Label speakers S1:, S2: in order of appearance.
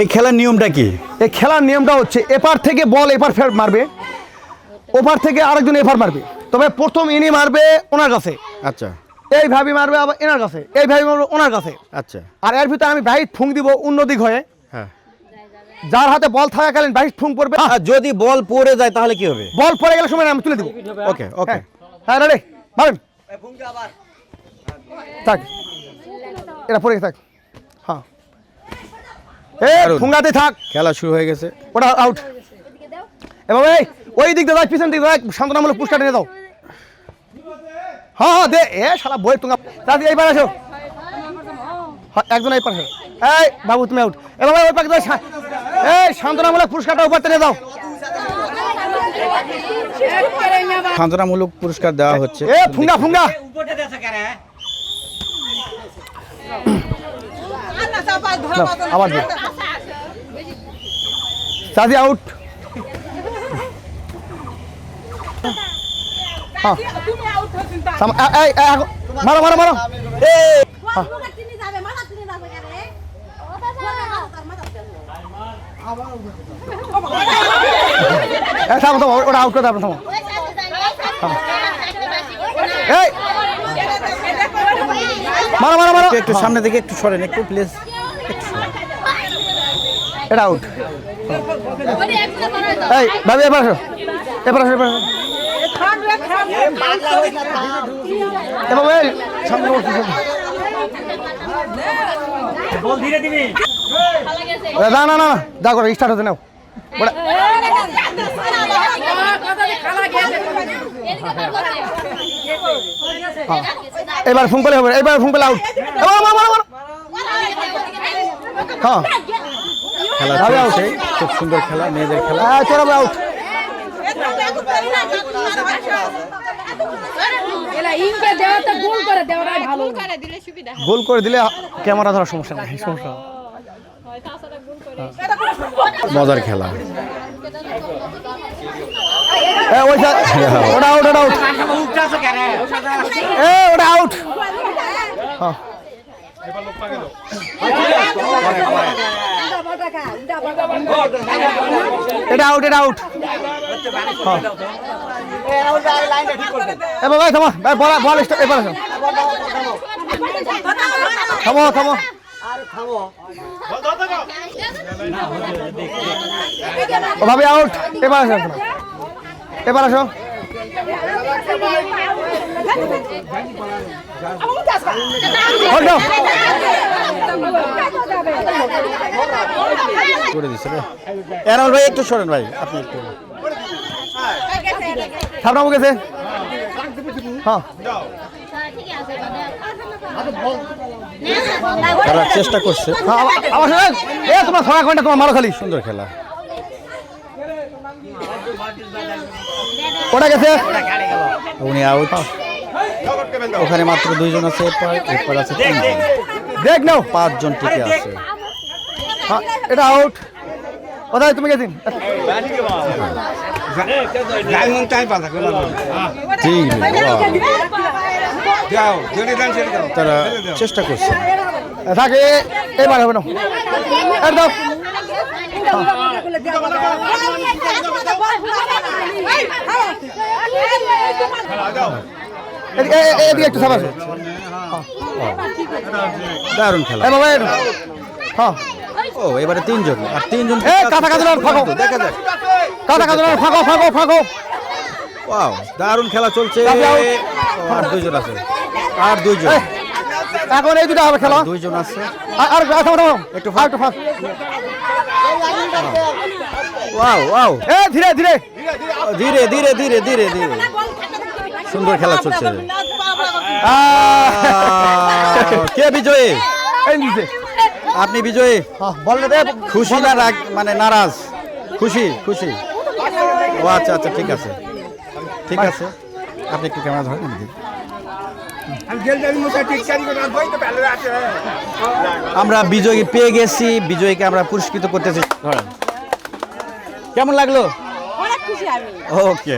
S1: এই খেলার নিয়মটা কি?
S2: এই খেলার নিয়মটা হচ্ছে এপার থেকে বল এপার ফের মারবে ওপার থেকে আরেকজন এপার মারবে। তবে প্রথম ইনি মারবে ওনার কাছে।
S1: আচ্ছা।
S2: এই ভাবি মারবে আবার এনার কাছে এই ভাবি মারবে ওনার কাছে।
S1: আচ্ছা।
S2: আর এর ভিতরে আমি বাইট ফুং দিব অন্যদিক হয়ে।
S1: হ্যাঁ।
S2: যার হাতে বল থাকাকালীন বাইট ফুং পড়বে।
S1: আর যদি বল পড়ে যায় তাহলে কি হবে?
S2: বল পড়ে গেলে সময় আমি তুলে দিব।
S1: ওকে ওকে।
S2: হ্যাঁ। হ্যাঁ রেডি মারেন। থাক। এটা পড়ে থাক। হ্যাঁ। এ। ফুঙ্গাতে থাক।
S1: খেলা শুরু হয়ে গেছে।
S2: ওটা আউট এবার এই ওই দিক দিয়ে পিছন দিক দিয়ে শান্তনামূলক পুরস্কার নিয়ে দাও। হ্যাঁ হ্যাঁ দে এ শালা বই তুমি দাদি এইবার আসো। হ্যাঁ, একজন এই পাশে এই বাবু তুমি আউট এবার ওই দাও, এই শান্তনামূলক পুরস্কারটা উপর থেকে দাও।
S1: সান্ত্বনামূলক পুরস্কার দেওয়া হচ্ছে।
S2: এ ফুঙ্গা ফুঙ্গা। আবার দিও। আউট মারো ওটা আউট করে মারো মারো মারো।
S1: একটু সামনে দিকে একটু সরেন, একটু প্লিজ
S2: এটা আউট এই ভাবি এবার আসো। এবার আসো এবার না না না না, যা করো স্টার্ট হতে নাও। ওটা এবার ফোন করলে হবে এবার ফোন করলে আউট হ্যাঁ।
S1: খেলা চলছে। খুব সুন্দর খেলা মেয়েদের খেলা।
S2: আউট
S3: গোল করে দেওয়াটাই ভালো।
S2: গোল করে দিলে ক্যামেরা ধরার সমস্যা নেই সমস্যা।
S1: মজার খেলা।
S2: এ, ওই সা- ওটা আউট ওটা আউট। এ ওটা আউট। হ্যাঁ। এটা আউট এটা আউট এবার ভাই থামো। ভাই বল বল এবার আসো। থামো থামো। ভাবি আউট এবার আসো। এবার আসো। Hold on.
S1: ভাই, একটু সরেন ভাই, আপনি একটু।
S2: সামনে গেছে হ্যাঁ।
S1: খেলার চেষ্টা করছে।
S2: তোমার ছড়া ঘণ্টা তোমার মারো খালি।
S1: সুন্দর খেলা।
S2: ওটা গেছে?
S1: উনি ওখানে মাত্র দুইজন আছে, এরপর আছে
S2: দেখ নাও
S1: পাঁচজন টিকে আছে
S2: হ্যাঁ, এটা আউট কোথায় তুমি গেছিন
S1: তারা চেষ্টা করছে
S2: থাকে এবার হবে না এটা দাও এদিকে একটু সাবাস
S1: দারুণ খেলা।
S2: বাবা হ্যাঁ
S1: ও এবারে তিনজন। আর তিনজন
S2: কাটা কাটা ফাঁকো।
S1: দেখা যাক
S2: কাটা কাটা ফাঁকো ফাঁকো ফাঁকো।
S1: ওয়াও দারুণ খেলা চলছে। আর দুইজন আছে। আর দুইজন।
S2: এখন এই দুটো হবে খেলা।
S1: দুইজন আছে।
S2: আর একটু ফাঁক একটু ফাঁক।
S1: Wow wow.
S2: এ ধীরে ধীরে।
S1: ধীরে ধীরে ধীরে ধীরে ধীরে। সুন্দর খেলা চলছে। কে বিজয়ী? আপনি বিজয়ী? খুশি না রাগ মানে নারাজ? খুশি খুশি। ও আচ্ছা আচ্ছা ঠিক আছে। ঠিক আছে। আপনি একটু ক্যামেরা ধরেন আমি আমরা বিজয়ী পেয়ে গেছি। বিজয়ীকে আমরা পুরস্কৃত করতেছি। ধরেন। কেমন লাগল?
S3: অনেক খুশি আমি।
S1: ওকে।